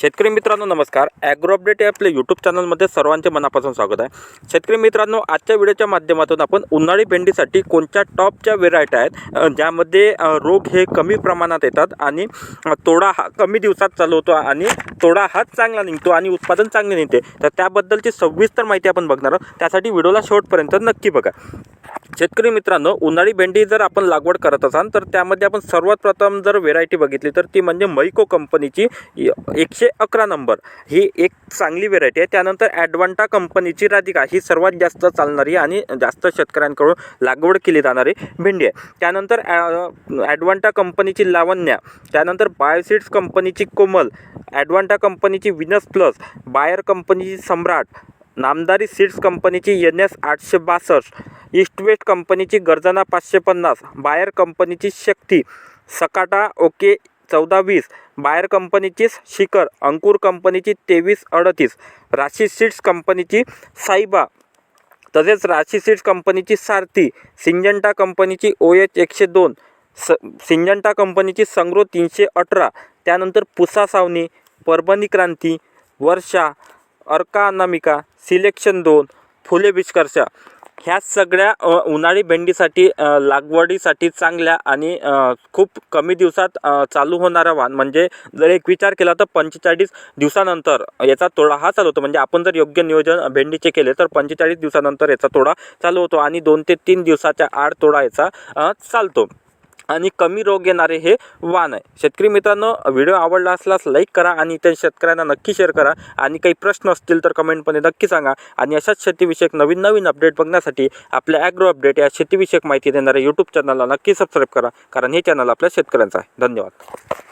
शेतकरी मित्रांनो नमस्कार. ॲग्रो अपडेट या आपल्या यूट्यूब चॅनलमध्ये सर्वांचे मनापासून स्वागत आहे. शेतकरी मित्रांनो आजच्या व्हिडिओच्या माध्यमातून आपण उन्हाळी भेंडीसाठी कोणत्या टॉपच्या व्हेरायटी आहेत ज्यामध्ये रोग हे कमी प्रमाणात येतात आणि तोडा हा कमी दिवसात चालू होतो आणि तोडा हाच चांगला निघतो आणि उत्पादन चांगले निघते. तर त्याबद्दलची सविस्तर माहिती आपण बघणार आहोत. त्यासाठी व्हिडिओला शेवटपर्यंत नक्की बघा. शेतकरी मित्रांनो उन्हाळी भेंडी जर आपण लागवड करत असाल तर त्यामध्ये आपण सर्वात प्रथम जर व्हेरायटी बघितली तर ती म्हणजे मैको कंपनीची एकशे अकरा नंबर. ही एक चांगली व्हेरायटी आहे. त्यानंतर ॲडवांटा कंपनीची राधिका ही सर्वात जास्त चालणारी आणि जास्त शेतकऱ्यांकडून लागवड केली जाणारी भेंडी आहे. त्यानंतर ॲडवांटा कंपनीची लावण्या त्यानंतर बायोसिड्स कंपनीची कोमल ॲडवांटा कंपनीची विनस प्लस बायर कंपनीची सम्राट नामदारी सीड्स कंपनीची एन एस आठशे बासष्ट ईस्टवेस्ट कंपनीची गर्जना पाचशे पन्नास बायर कंपनीची शक्ती सकाटा ओके चौदा वीस बायर कंपनीची शिखर अंकुर कंपनीची तेवीस अडतीस राशी सीड्स कंपनीची साईबा तसेच राशी सीड्स कंपनीची सारथी सिंजंटा कंपनीची ओ एच एकशे दोन स सिंजंटा कंपनीची संग्रो तीनशे अठरा त्यानंतर पुसा सावनी परभणी क्रांती वर्षा अर्का अनामिका सिलेक्शन दोन फुले विष्कर्षा ह्या सगळ्या उन्हाळी भेंडीसाठी लागवडीसाठी चांगल्या आणि खूप कमी दिवसात चालू होणारा वाण म्हणजे जर एक विचार केला तर पंचेचाळीस दिवसानंतर याचा तोडा हा चालू होतो. म्हणजे आपण जर योग्य नियोजन भेंडीचे केले तर पंचेचाळीस दिवसानंतर याचा तोडा चालू होतो आणि दोन ते तीन दिवसाच्या आड तोडा याचा चालतो. आणि कमी रोग येणारे हे वाण आहे. शेतकरी मित्रांनो व्हिडिओ आवडला असल्यास लाईक करा आणि इतर शेतकऱ्यांना नक्की शेअर करा. आणि काही प्रश्न असतील तर कमेंटमध्ये नक्की सांगा. आणि अशाच शेतीविषयक नवीन नवीन अपडेट बघण्यासाठी आपल्या ॲग्रो अपडेट या शेतीविषयक माहिती देणाऱ्या यूट्यूब चॅनलला नक्की सबस्क्राईब करा. कारण हे चॅनल आपल्या शेतकऱ्यांचं आहे. धन्यवाद.